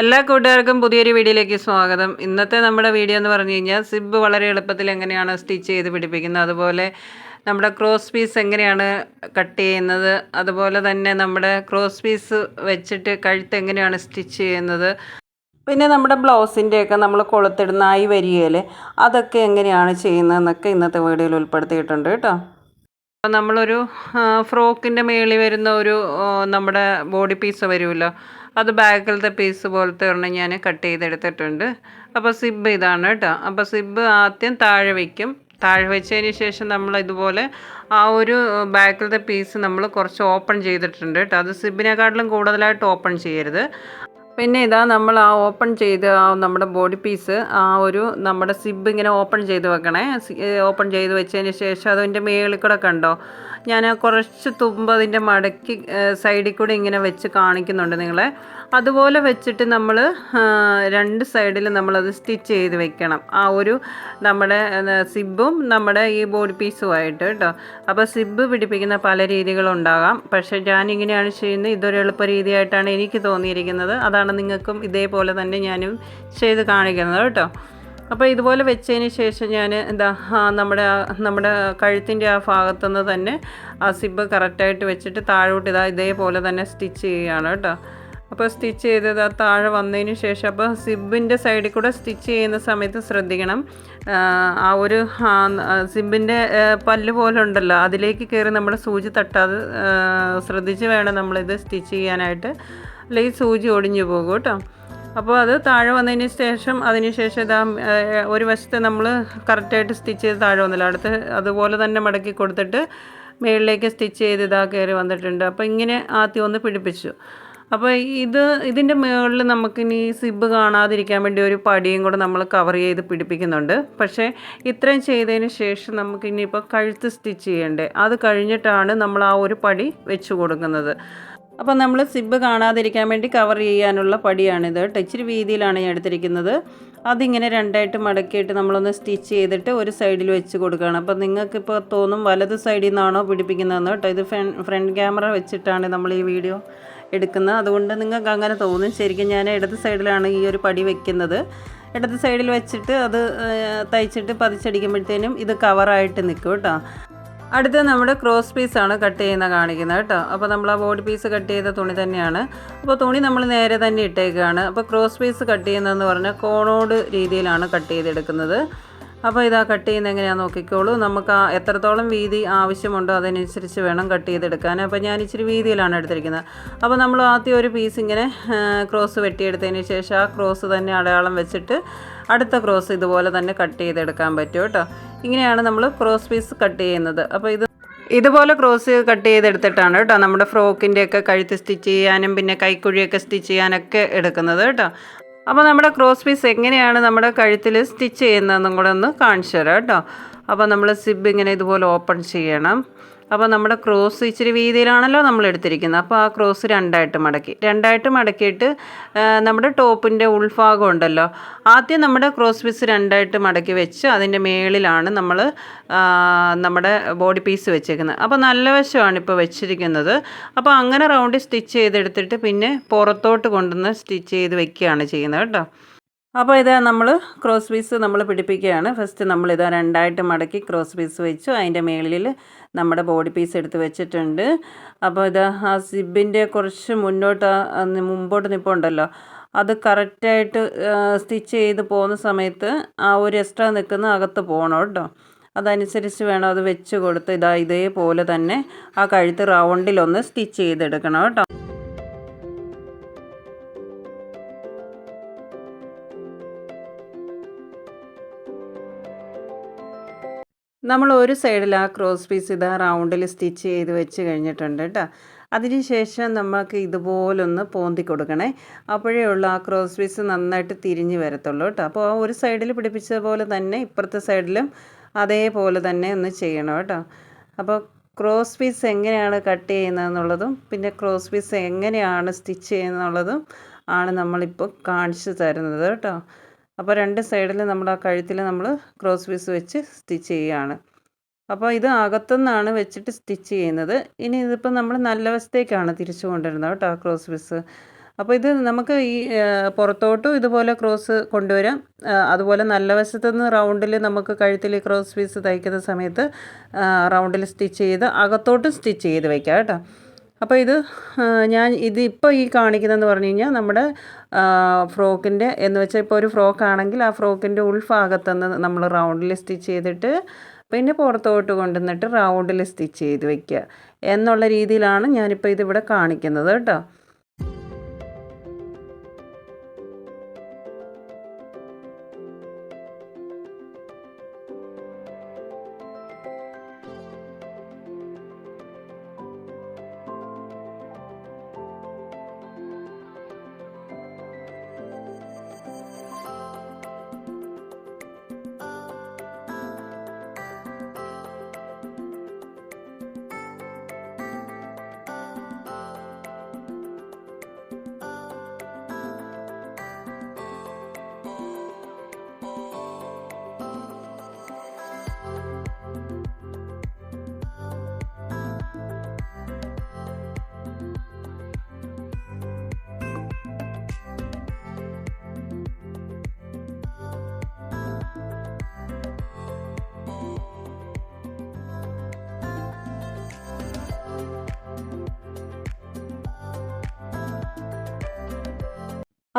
എല്ലാ കൂട്ടുകാർക്കും പുതിയൊരു വീഡിയോയിലേക്ക് സ്വാഗതം. ഇന്നത്തെ നമ്മുടെ വീഡിയോ എന്ന് പറഞ്ഞു കഴിഞ്ഞാൽ സിബ് വളരെ എളുപ്പത്തിൽ എങ്ങനെയാണ് സ്റ്റിച്ച് ചെയ്ത് പിടിപ്പിക്കുന്നത്. അതുപോലെ നമ്മുടെ ക്രോസ് പീസ് എങ്ങനെയാണ് കട്ട് ചെയ്യുന്നത്. അതുപോലെ തന്നെ നമ്മുടെ ക്രോസ് പീസ് വെച്ചിട്ട് കഴുത്ത് എങ്ങനെയാണ് സ്റ്റിച്ച് ചെയ്യുന്നത്. പിന്നെ നമ്മുടെ ബ്ലൗസിന്റെയൊക്കെ നമ്മൾ കൊളുത്തിടുന്ന ആയി വരികയിൽ അതൊക്കെ എങ്ങനെയാണ് ചെയ്യുന്നതെന്നൊക്കെ ഇന്നത്തെ വീഡിയോയിൽ ഉൾപ്പെടുത്തിയിട്ടുണ്ട് കേട്ടോ. നമ്മളൊരു ഫ്രോക്കിന്റെ മേളിൽ വരുന്ന ഒരു നമ്മുടെ ബോഡി പീസ് വരുമല്ലോ. അത് ബാക്കിലത്തെ പീസ് പോലത്തെ ഒരെണ്ണം ഞാൻ കട്ട് ചെയ്തെടുത്തിട്ടുണ്ട്. അപ്പോൾ സിബ് ഇതാണ് കേട്ടോ. അപ്പോൾ സിബ് ആദ്യം താഴെ വയ്ക്കും താഴെ വെച്ചതിന് ശേഷം നമ്മൾ ഇതുപോലെ ആ ഒരു ബാക്കിലത്തെ പീസ് നമ്മൾ കുറച്ച് ഓപ്പൺ ചെയ്തിട്ടുണ്ട് കേട്ടോ. അത് സിബിനെക്കാട്ടിലും കൂടുതലായിട്ട് ഓപ്പൺ ചെയ്യരുത്. പിന്നെ ഇതാ നമ്മൾ ആ ഓപ്പൺ ചെയ്ത് ആ നമ്മുടെ ബോഡി പീസ് ആ ഒരു നമ്മുടെ സിബ് ഇങ്ങനെ ഓപ്പൺ ചെയ്ത് വെക്കണേ. ഓപ്പൺ ചെയ്ത് വെച്ചതിന് ശേഷം അതിന്റെ മേളിൽ കൂടെ കണ്ടോ? ഞാൻ കുറച്ച് തുമ്പ് അതിന്റെ മടക്കി സൈഡിൽ കൂടെ ഇങ്ങനെ വെച്ച് കാണിക്കുന്നുണ്ട് നിങ്ങളെ. അതുപോലെ വെച്ചിട്ട് നമ്മൾ രണ്ട് സൈഡിൽ നമ്മളത് സ്റ്റിച്ച് ചെയ്ത് വെക്കണം. ആ ഒരു നമ്മുടെ സിബും നമ്മുടെ ഈ ബോഡി പീസുമായിട്ട് കേട്ടോ അപ്പോൾ സിബ് പിടിപ്പിക്കുന്ന പല രീതികളുണ്ടാകാം പക്ഷേ ഞാൻ ഇങ്ങനെയാണ് ചെയ്യുന്നത്. ഇതൊരു എളുപ്പ രീതിയായിട്ടാണ് എനിക്ക് തോന്നിയിരിക്കുന്നത്. അതാണ് നിങ്ങൾക്കും ഇതേപോലെ തന്നെ ഞാനും ചെയ്ത് കാണിക്കുന്നത് കേട്ടോ അപ്പോൾ ഇതുപോലെ വെച്ചതിന് ശേഷം ഞാൻ എന്താ നമ്മുടെ നമ്മുടെ കഴുത്തിന്റെ ആ ഭാഗത്തുനിന്ന് തന്നെ ആ സിബ് കറക്റ്റായിട്ട് വെച്ചിട്ട് താഴോട്ട് ഇതാ ഇതേപോലെ തന്നെ സ്റ്റിച്ച് ചെയ്യുകയാണ് കേട്ടോ അപ്പോൾ സ്റ്റിച്ച് ചെയ്തത് ആ താഴെ വന്നതിന് ശേഷം അപ്പോൾ സിബിന്റെ സൈഡിൽ കൂടെ സ്റ്റിച്ച് ചെയ്യുന്ന സമയത്ത് ശ്രദ്ധിക്കണം. ആ, ഒരു സിബിന്റെ പല്ല് പോലെ ഉണ്ടല്ലോ അതിലേക്ക് കയറി നമ്മൾ സൂചി തട്ടാതെ ശ്രദ്ധിച്ച് വേണം നമ്മളിത് സ്റ്റിച്ച് ചെയ്യാനായിട്ട്. അല്ലെങ്കിൽ സൂചി ഒടിഞ്ഞു പോകും കേട്ടോ. അപ്പോൾ അത് താഴെ വന്നതിന് ശേഷം അതിന് ശേഷം ഇതാ ഒരു വശത്ത് നമ്മൾ കറക്റ്റായിട്ട് സ്റ്റിച്ച് ചെയ്ത് താഴെ വന്നില്ല. അടുത്ത് അതുപോലെ തന്നെ മടക്കി കൊടുത്തിട്ട് മുകളിലേക്ക് സ്റ്റിച്ച് ചെയ്ത് ഇതാ കയറി വന്നിട്ടുണ്ട്. അപ്പോൾ ഇങ്ങനെ ആദ്യം ഒന്ന് പിടിപ്പിച്ചു. അപ്പോൾ ഇത് ഇതിന്റെ മുകളിൽ നമുക്കിനി സിബ് കാണാതിരിക്കാൻ വേണ്ടി ഒരു പടിയും കൂടെ നമ്മൾ കവർ ചെയ്ത് പിടിപ്പിക്കുന്നുണ്ട്. പക്ഷേ ഇത്രയും ചെയ്തതിന് ശേഷം നമുക്ക് ഇനിയിപ്പോൾ കഴുത്ത് സ്റ്റിച്ച് ചെയ്യണ്ടേ? അത് കഴിഞ്ഞിട്ടാണ് നമ്മൾ ആ ഒരു പടി വെച്ച് കൊടുക്കുന്നത്. അപ്പോൾ നമ്മൾ സിബ് കാണാതിരിക്കാൻ വേണ്ടി കവർ ചെയ്യാനുള്ള പടിയാണിത്. കേട്ടോ രീതിയിലാണ് ഞാൻ എടുത്തിരിക്കുന്നത്. അതിങ്ങനെ രണ്ടായിട്ട് മടക്കിയിട്ട് നമ്മളൊന്ന് സ്റ്റിച്ച് ചെയ്തിട്ട് ഒരു സൈഡിൽ വെച്ച് കൊടുക്കുകയാണ്. അപ്പോൾ നിങ്ങൾക്കിപ്പോൾ തോന്നും വലത് സൈഡിൽ നിന്നാണോ പിടിപ്പിക്കുന്നതെന്ന് കേട്ടോ. ഇത് ഫ്രണ്ട് ക്യാമറ വെച്ചിട്ടാണ് നമ്മൾ ഈ വീഡിയോ എടുക്കുന്നത്. അതുകൊണ്ട് നിങ്ങൾക്ക് അങ്ങനെ തോന്നും. ശരിക്കും ഞാൻ ഇടത് സൈഡിലാണ് ഈ ഒരു പടി വെക്കുന്നത്. ഇടത് സൈഡിൽ വെച്ചിട്ട് അത് തയ്ച്ചിട്ട് പതിച്ചടിക്കുമ്പോഴത്തേനും ഇത് കവറായിട്ട് നിൽക്കും കേട്ടോ. അടുത്ത നമ്മുടെ ക്രോസ് പീസാണ് കട്ട് ചെയ്യുന്ന കാണിക്കുന്നത് കേട്ടോ. അപ്പോൾ നമ്മൾ ആ ബോഡി പീസ് കട്ട് ചെയ്ത തുണി തന്നെയാണ്. അപ്പോൾ തുണി നമ്മൾ നേരെ തന്നെ ഇട്ടേക്കുകയാണ് അപ്പോൾ ക്രോസ് പീസ് കട്ട് ചെയ്യുന്നതെന്ന് പറഞ്ഞാൽ കോണോട് രീതിയിലാണ് കട്ട് ചെയ്തെടുക്കുന്നത്. അപ്പോൾ ഇതാ കട്ട് ചെയ്യുന്നത് എങ്ങനെയാണെന്ന് നോക്കിക്കോളൂ. നമുക്ക് എത്രത്തോളം വീതി ആവശ്യമുണ്ടോ അതിനനുസരിച്ച് വേണം കട്ട് ചെയ്തെടുക്കാൻ. അപ്പോൾ ഞാൻ ഇച്ചിരി വീതിയിലാണ് എടുത്തിരിക്കുന്നത്. അപ്പോൾ നമ്മൾ ആദ്യം ഒരു പീസ് ഇങ്ങനെ ക്രോസ് വെട്ടിയെടുത്തതിന് ശേഷം ആ ക്രോസ് തന്നെ അടയാളം വെച്ചിട്ട് അടുത്ത ക്രോസ് ഇതുപോലെ തന്നെ കട്ട് ചെയ്തെടുക്കാൻ പറ്റും കേട്ടോ. ഇങ്ങനെയാണ് നമ്മൾ ക്രോസ് പീസ് കട്ട് ചെയ്യുന്നത്. അപ്പോൾ ഇത് ഇതുപോലെ ക്രോസ് കട്ട് ചെയ്തെടുത്തിട്ടാണ് കേട്ടോ നമ്മുടെ ഫ്രോക്കിന്റെയൊക്കെ കഴുത്ത് സ്റ്റിച്ച് ചെയ്യാനും പിന്നെ കൈക്കുഴിയൊക്കെ സ്റ്റിച്ച് ചെയ്യാനൊക്കെ എടുക്കുന്നത് കേട്ടോ. അപ്പോൾ നമ്മുടെ ക്രോസ് പീസ് എങ്ങനെയാണ് നമ്മുടെ കഴുത്തിൽ സ്റ്റിച്ച് ചെയ്യുന്നതെന്നും കൂടെ ഒന്ന് കാണിച്ചു തരാം കേട്ടോ. അപ്പോൾ നമ്മൾ സിബ് ഇങ്ങനെ ഇതുപോലെ ഓപ്പൺ ചെയ്യണം. അപ്പോൾ നമ്മുടെ ക്രോസ് ഇച്ചിരി വീതിയിലാണല്ലോ നമ്മൾ എടുത്തിരിക്കുന്നത്. അപ്പോൾ ആ ക്രോസ് രണ്ടായിട്ട് മടക്കി. രണ്ടായിട്ട് മടക്കിയിട്ട് നമ്മുടെ ടോപ്പിന്റെ ഉൾഭാഗം ഉണ്ടല്ലോ. ആദ്യം നമ്മുടെ ക്രോസ് പീസ് രണ്ടായിട്ട് മടക്കി വെച്ച് അതിന്റെ മേളിലാണ് നമ്മൾ നമ്മുടെ ബോഡി പീസ് വെച്ചേക്കുന്നത്. അപ്പോൾ നല്ല വശമാണ് ഇപ്പോൾ വെച്ചിരിക്കുന്നത്. അപ്പോൾ അങ്ങനെ റൗണ്ടിൽ സ്റ്റിച്ച് ചെയ്തെടുത്തിട്ട് പിന്നെ പുറത്തോട്ട് കൊണ്ടുവന്ന് സ്റ്റിച്ച് ചെയ്ത് വെക്കുകയാണ് ചെയ്യുന്നത് കേട്ടോ. അപ്പോൾ ഇത് നമ്മൾ ക്രോസ് പീസ് നമ്മൾ പിടിപ്പിക്കുകയാണ്. ഫസ്റ്റ് നമ്മൾ ഇത് രണ്ടായിട്ട് മടക്കി ക്രോസ് പീസ് വെച്ചു. അതിന്റെ മേളിൽ നമ്മുടെ ബോഡി പീസ് എടുത്ത് വെച്ചിട്ടുണ്ട്. അപ്പോൾ ഇത് ആ സിബിന്റെ കുറച്ച് മുന്നോട്ട് മുമ്പോട്ട് നിൽപ്പുണ്ടല്ലോ അത് കറക്റ്റായിട്ട് സ്റ്റിച്ച് ചെയ്ത് പോകുന്ന സമയത്ത് ആ ഒരു എക്സ്ട്രാ നിൽക്കുന്ന അകത്ത് പോകണം കേട്ടോ. അതനുസരിച്ച് വേണം അത് വെച്ച് കൊടുത്ത് ഇതാ ഇതേപോലെ തന്നെ ആ കഴുത്ത് റൗണ്ടിലൊന്ന് സ്റ്റിച്ച് ചെയ്തെടുക്കണം കേട്ടോ. നമ്മൾ ഒരു സൈഡിൽ ആ ക്രോസ് പീസ് ഇതാ റൗണ്ടിൽ സ്റ്റിച്ച് ചെയ്ത് വെച്ച് കഴിഞ്ഞിട്ടുണ്ട് കേട്ടോ. അതിനുശേഷം നമുക്ക് ഇതുപോലൊന്ന് പോന്തി കൊടുക്കണേ. അപ്പോഴേ ഉള്ളൂ ആ ക്രോസ് പീസ് നന്നായിട്ട് തിരിഞ്ഞ് വരത്തുള്ളൂ കേട്ടോ. അപ്പോൾ ആ ഒരു സൈഡിൽ പിടിപ്പിച്ച പോലെ തന്നെ ഇപ്പുറത്തെ സൈഡിലും അതേപോലെ തന്നെ ഒന്ന് ചെയ്യണം കേട്ടോ. അപ്പോൾ ക്രോസ് പീസ് എങ്ങനെയാണ് കട്ട് ചെയ്യുന്നതെന്നുള്ളതും പിന്നെ ക്രോസ് പീസ് എങ്ങനെയാണ് സ്റ്റിച്ച് ചെയ്യുന്നതെന്നുള്ളതും ആണ് നമ്മളിപ്പോൾ കാണിച്ചു തരുന്നത് കേട്ടോ. അപ്പോൾ രണ്ട് സൈഡിൽ നമ്മൾ ആ കഴുത്തിൽ നമ്മൾ ക്രോസ് പീസ് വെച്ച് സ്റ്റിച്ച് ചെയ്യുകയാണ്. അപ്പോൾ ഇത് അകത്തുനിന്നാണ് വെച്ചിട്ട് സ്റ്റിച്ച് ചെയ്യുന്നത്. ഇനി ഇതിപ്പോൾ നമ്മൾ നല്ല വശത്തേക്കാണ് തിരിച്ചു കൊണ്ടുവരുന്നത് കേട്ടോ ക്രോസ് പീസ്. അപ്പോൾ ഇത് നമുക്ക് ഈ പുറത്തോട്ടും ഇതുപോലെ ക്രോസ് കൊണ്ടുവരാം. അതുപോലെ നല്ല വശത്തുനിന്ന് റൗണ്ടിൽ നമുക്ക് കഴുത്തിൽ ക്രോസ് പീസ് തയ്ക്കുന്ന സമയത്ത് റൗണ്ടിൽ സ്റ്റിച്ച് ചെയ്ത് അകത്തോട്ടും സ്റ്റിച്ച് ചെയ്ത് വയ്ക്കാം കേട്ടോ. അപ്പോൾ ഇത് ഞാൻ ഇത് ഇപ്പോൾ ഈ കാണിക്കുന്നതെന്ന് പറഞ്ഞു കഴിഞ്ഞാൽ നമ്മുടെ ഫ്രോക്കിന്റെ എന്ന് വെച്ചാൽ ഇപ്പോൾ ഒരു ഫ്രോക്ക് ആണെങ്കിൽ ആ ഫ്രോക്കിന്റെ ഉൾഭാഗത്തുനിന്ന് നമ്മൾ റൗണ്ടിൽ സ്റ്റിച്ച് ചെയ്തിട്ട് പിന്നെ പുറത്തോട്ട് കൊണ്ടുവന്നിട്ട് റൗണ്ടിൽ സ്റ്റിച്ച് ചെയ്ത് വയ്ക്കുക എന്നുള്ള രീതിയിലാണ് ഞാനിപ്പോൾ ഇതിവിടെ കാണിക്കുന്നത് കേട്ടോ.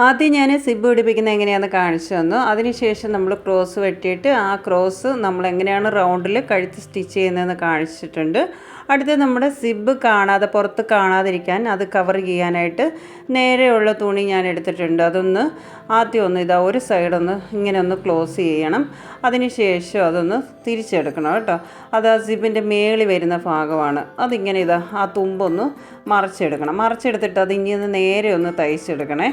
ആദ്യം ഞാൻ സിബ് പിടിപ്പിക്കുന്നത് എങ്ങനെയാണെന്ന് കാണിച്ചു തന്നു. അതിനുശേഷം നമ്മൾ ക്രോസ് വെട്ടിയിട്ട് ആ ക്രോസ് നമ്മൾ എങ്ങനെയാണ് റൗണ്ടിൽ കഴുത്ത് സ്റ്റിച്ച് ചെയ്യുന്നതെന്ന് കാണിച്ചിട്ടുണ്ട്. അടുത്ത് നമ്മുടെ സിബ് കാണാതെ പുറത്ത് കാണാതിരിക്കാൻ അത് കവർ ചെയ്യാനായിട്ട് നേരെയുള്ള തുണി ഞാൻ എടുത്തിട്ടുണ്ട്. അതൊന്ന് ആദ്യം ഒന്ന് ഇതാ ഒരു സൈഡൊന്ന് ഇങ്ങനെ ഒന്ന് ക്ലോസ് ചെയ്യണം. അതിനുശേഷം അതൊന്ന് തിരിച്ചെടുക്കണം കേട്ടോ. അത് ആ സിബിന്റെ മേളി വരുന്ന ഭാഗമാണ്. അതിങ്ങനെ ഇതാ ആ തുമ്പൊന്ന് മറച്ചെടുക്കണം. മറച്ചെടുത്തിട്ട് അത് ഇനി ഒന്ന് നേരെ ഒന്ന് തയ്ച്ചെടുക്കണേ.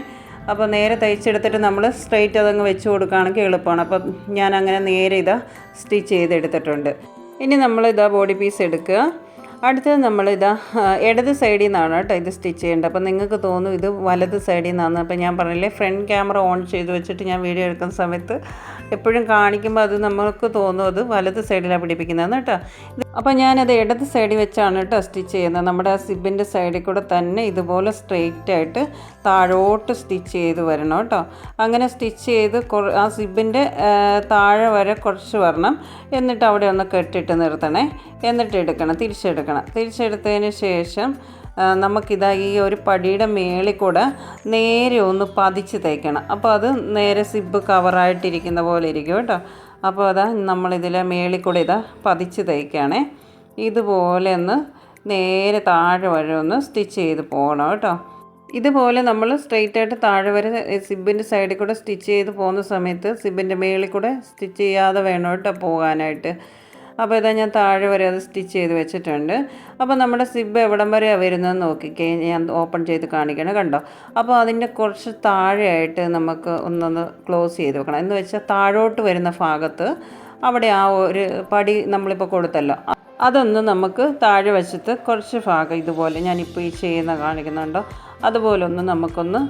അപ്പോൾ നേരെ തയ്ച്ചെടുത്തിട്ട് നമ്മൾ സ്ട്രെയിറ്റ് അതങ്ങ് വെച്ച് കൊടുക്കുകയാണെങ്കിൽ എളുപ്പമാണ്. അപ്പോൾ ഞാൻ അങ്ങനെ നേരെ ഇതാ സ്റ്റിച്ച് ചെയ്തെടുത്തിട്ടുണ്ട്. ഇനി നമ്മൾ ഇതാ ബോഡി പീസ് എടുക്കുക. അടുത്തത് നമ്മൾ ഇതാ ഇടത് സൈഡിൽ നിന്നാണ് കേട്ടോ ഇത് സ്റ്റിച്ച് ചെയ്യേണ്ടത്. അപ്പോൾ നിങ്ങൾക്ക് തോന്നും ഇത് വലത് സൈഡിൽ നിന്നാണ് അപ്പോൾ ഞാൻ പറഞ്ഞില്ലേ ഫ്രണ്ട് ക്യാമറ ഓൺ ചെയ്ത് വെച്ചിട്ട് ഞാൻ വീഡിയോ എടുക്കുന്ന സമയത്ത് എപ്പോഴും കാണിക്കുമ്പോൾ അത് നമുക്ക് തോന്നും അത് വലത് സൈഡിലാണ് പിടിപ്പിക്കുന്നതെന്ന് കേട്ടോ. അപ്പോൾ ഞാനത് ഇടത് സൈഡിൽ വെച്ചാണ് കേട്ടോ സ്റ്റിച്ച് ചെയ്യുന്നത്. നമ്മുടെ ആ സിബിന്റെ സൈഡിൽ കൂടെ തന്നെ ഇതുപോലെ സ്ട്രെയിറ്റ് ആയിട്ട് താഴോട്ട് സ്റ്റിച്ച് ചെയ്ത് വരണം കേട്ടോ അങ്ങനെ സ്റ്റിച്ച് ചെയ്ത് ആ സിബിന്റെ താഴെ വരെ കുറച്ച് വരണം. എന്നിട്ട് അവിടെ ഒന്ന് കെട്ടിട്ട് നിർത്തണേ. എന്നിട്ട് എടുക്കണം തിരിച്ചെടുക്കണം. തിരിച്ചെടുത്തതിന് ശേഷം നമുക്കിതാ ഈ ഒരു പടിയുടെ മേളിൽ കൂടെ നേരെ ഒന്ന് പതിച്ച് തയ്ക്കണം അപ്പോൾ അത് നേരെ സിബ് കവറായിട്ടിരിക്കുന്ന പോലെ ഇരിക്കും കേട്ടോ അപ്പോൾ അതാ നമ്മളിതിൽ മേളിൽ കൂടെ ഇതാ പതിച്ച് തയ്ക്കുകയാണേ ഇതുപോലെ ഒന്ന് നേരെ താഴെ വരെ ഒന്ന് സ്റ്റിച്ച് ചെയ്ത് പോകണം കേട്ടോ. ഇതുപോലെ നമ്മൾ സ്ട്രെയിറ്റ് ആയിട്ട് താഴെ വരെ സിബിന്റെ സൈഡിൽ കൂടെ സ്റ്റിച്ച് ചെയ്ത് പോകുന്ന സമയത്ത് സിബിന്റെ മേളിൽ കൂടെ സ്റ്റിച്ച് ചെയ്യാതെ വേണം കേട്ടോ പോകാനായിട്ട്. അപ്പോൾ ഇതാ ഞാൻ താഴെ വരെ അത് സ്റ്റിച്ച് ചെയ്ത് വെച്ചിട്ടുണ്ട്. അപ്പോൾ നമ്മുടെ സിബ് എവിടം വരെയാണ് വരുന്നതെന്ന് നോക്കിക്കേ. ഞാൻ ഓപ്പൺ ചെയ്ത് കാണിക്കണം കണ്ടോ? അപ്പോൾ അതിന്റെ കുറച്ച് താഴെയായിട്ട് നമുക്ക് ഒന്നൊന്ന് ക്ലോസ് ചെയ്ത് വെക്കണം. എന്ന് വെച്ചാൽ താഴോട്ട് വരുന്ന ഭാഗത്ത് അവിടെ ആ ഒരു പടി നമ്മളിപ്പോൾ കൊടുത്തല്ലോ. അതൊന്ന് നമുക്ക് താഴെ വശത്ത് കുറച്ച് ഭാഗം ഇതുപോലെ ഞാനിപ്പോൾ ഈ ചെയ്യുന്ന കാണിക്കുന്നുണ്ടോ? അതുപോലെ ഒന്ന് നമുക്കൊന്ന്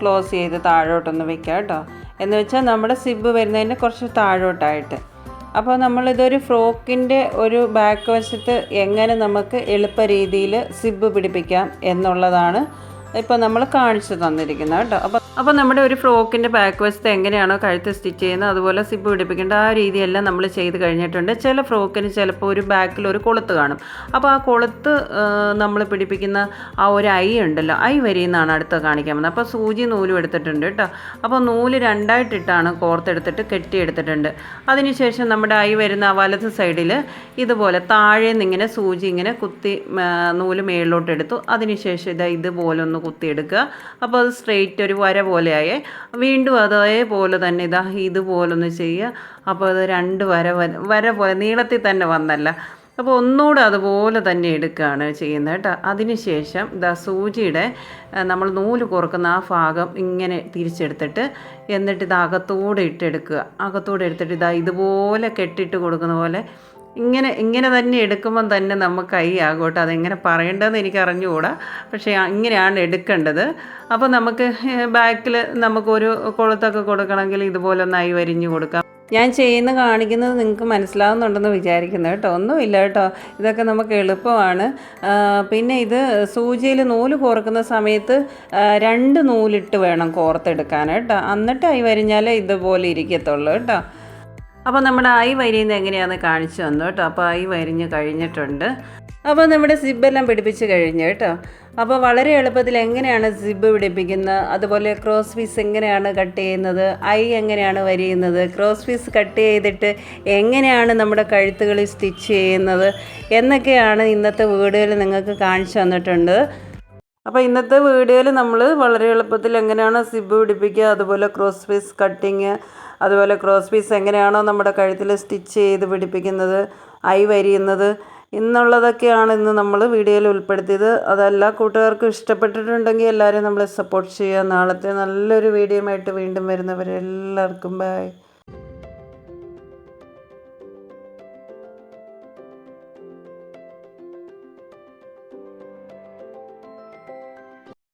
ക്ലോസ് ചെയ്ത് താഴോട്ടൊന്ന് വെക്കാം കേട്ടോ. എന്ന് വെച്ചാൽ നമ്മുടെ സിബ് വരുന്നതിന് കുറച്ച് താഴോട്ടായിട്ട്. അപ്പോൾ നമ്മളിതൊരു ഫ്രോക്കിന്റെ ഒരു ബാക്ക് വശത്ത് എങ്ങനെ നമുക്ക് എളുപ്പ രീതിയിൽ സിബ് പിടിപ്പിക്കാം എന്നുള്ളതാണ് ഇപ്പോൾ നമ്മൾ കാണിച്ചു തന്നിരിക്കുന്നത് കേട്ടോ. അപ്പോൾ അപ്പോൾ നമ്മുടെ ഒരു ഫ്രോക്കിന്റെ ബാക്ക് വശത്ത് എങ്ങനെയാണോ കഴുത്ത് സ്റ്റിച്ച് ചെയ്യുന്നത് അതുപോലെ സിബ് പിടിപ്പിക്കേണ്ട ആ രീതിയെല്ലാം നമ്മൾ ചെയ്ത് കഴിഞ്ഞിട്ടുണ്ട്. ചില ഫ്രോക്കിന് ചിലപ്പോൾ ഒരു ബാക്കിൽ ഒരു കൊളുത്ത് കാണും. അപ്പോൾ ആ കൊളുത്ത് നമ്മൾ പിടിപ്പിക്കുന്ന ആ ഒരു ഐ ഉണ്ടല്ലോ ഐ വരിയെന്നാണ് അടുത്ത് കാണിക്കാൻ പോകുന്നത് അപ്പോൾ സൂചി നൂലും എടുത്തിട്ടുണ്ട് കേട്ടോ. അപ്പോൾ നൂൽ രണ്ടായിട്ടിട്ടാണ് കോർത്തെടുത്തിട്ട് കെട്ടിയെടുത്തിട്ടുണ്ട് അതിനുശേഷം നമ്മുടെ ഐ വരുന്ന ആ വലത് സൈഡിൽ ഇതുപോലെ താഴെ നിന്ന് ഇങ്ങനെ സൂചി ഇങ്ങനെ കുത്തി നൂൽ മേളിലോട്ട് എടുത്തു. അതിനുശേഷം ഇതാ ഇതുപോലെ ഒന്ന് കുത്തിയെടുക്കുക. അപ്പോൾ അത് സ്ട്രെയിറ്റ് ഒരു വര പോലെയായേ. വീണ്ടും അതേപോലെ തന്നെ ഇതാ ഇതുപോലെ ഒന്ന് ചെയ്യുക. അപ്പോൾ അത് രണ്ട് വര- വര പോലെ നീളത്തിൽ തന്നെ വന്നല്ല. അപ്പോൾ ഒന്നുകൂടെ അതുപോലെ തന്നെ എടുക്കുകയാണ് ചെയ്യുന്നത് കേട്ടോ. അതിനുശേഷം ഇതാ സൂചിയുടെ നമ്മൾ നൂൽ കുറക്കുന്ന ആ ഭാഗം ഇങ്ങനെ തിരിച്ചെടുത്തിട്ട് എന്നിട്ട് ഇത് അകത്തൂടെ ഇട്ടെടുക്കുക. അകത്തൂടെ എടുത്തിട്ട് ഇതാ ഇതുപോലെ കെട്ടിട്ട് കൊടുക്കുന്ന പോലെ ഇങ്ങനെ ഇങ്ങനെ തന്നെ എടുക്കുമ്പം തന്നെ നമുക്ക് കൈ ആകോട്ടെ. അതെങ്ങനെ പറയേണ്ടതെന്ന് എനിക്ക് അറിഞ്ഞുകൂടാ. പക്ഷേ ഇങ്ങനെയാണ് എടുക്കേണ്ടത്. അപ്പോൾ നമുക്ക് ബാക്കിൽ നമുക്കൊരു കൊളുത്തൊക്കെ കൊടുക്കണമെങ്കിൽ ഇതുപോലെ ഒന്ന് ഐ വരിഞ്ഞു കൊടുക്കാം. ഞാൻ ചെയ്യുന്ന കാണിക്കുന്നത് നിങ്ങൾക്ക് മനസ്സിലാവുന്നുണ്ടെന്ന് വിചാരിക്കുന്നു കേട്ടോ. ഒന്നുമില്ല കേട്ടോ. ഇതൊക്കെ നമുക്ക് എളുപ്പമാണ്. പിന്നെ ഇത് സൂചിയിൽ നൂൽ കോർക്കുന്ന സമയത്ത് രണ്ട് നൂലിട്ട് വേണം കോർത്തെടുക്കാൻ കേട്ടോ. എന്നിട്ട് ആയി വരിഞ്ഞാലേ ഇതുപോലെ ഇരിക്കത്തുള്ളൂ കേട്ടോ. അപ്പോൾ നമ്മുടെ ഐ വരിയുന്നത് എങ്ങനെയാണെന്ന് കാണിച്ചു തന്നു കേട്ടോ. അപ്പോൾ ഐ വരിഞ്ഞ് കഴിഞ്ഞിട്ടുണ്ട്. അപ്പോൾ നമ്മുടെ സിബെല്ലാം പിടിപ്പിച്ച് കഴിഞ്ഞു കേട്ടോ. അപ്പോൾ വളരെ എളുപ്പത്തിൽ എങ്ങനെയാണ് സിബ് പിടിപ്പിക്കുന്നത്? അതുപോലെ ക്രോസ് പീസ് എങ്ങനെയാണ് കട്ട് ചെയ്യുന്നത്? ഐ എങ്ങനെയാണ് വരിയുന്നത്? ക്രോസ് പീസ് കട്ട് ചെയ്തിട്ട് എങ്ങനെയാണ് നമ്മുടെ കഴുത്തുകളിൽ സ്റ്റിച്ച് ചെയ്യുന്നത്? എന്നൊക്കെയാണ് ഇന്നത്തെ വീഡിയോയിൽ നിങ്ങൾക്ക് കാണിച്ചു തന്നിട്ടുണ്ട്. അപ്പോൾ ഇന്നത്തെ വീഡിയോയിൽ നമ്മൾ വളരെ എളുപ്പത്തിൽ എങ്ങനെയാണ് സിബ് പിടിപ്പിക്കുക? അതുപോലെ ക്രോസ് പീസ് കട്ടിങ് അതുപോലെ ക്രോസ് പീസ് എങ്ങനെയാണോ നമ്മുടെ കഴുത്തിൽ സ്റ്റിച്ച് ചെയ്ത് പിടിപ്പിക്കുന്നത് ഐ വരിയുന്നത് എന്നുള്ളതൊക്കെയാണ് ഇന്ന് നമ്മൾ വീഡിയോയിൽ ഉൾപ്പെടുത്തിയത്. അതെല്ലാ കൂട്ടുകാർക്കും ഇഷ്ടപ്പെട്ടിട്ടുണ്ടെങ്കിൽ എല്ലാവരും നമ്മളെ സപ്പോർട്ട് ചെയ്യുക. നാളത്തെ നല്ലൊരു വീഡിയോയുമായിട്ട് വീണ്ടും വരുന്നവരെല്ലാവർക്കും ബൈ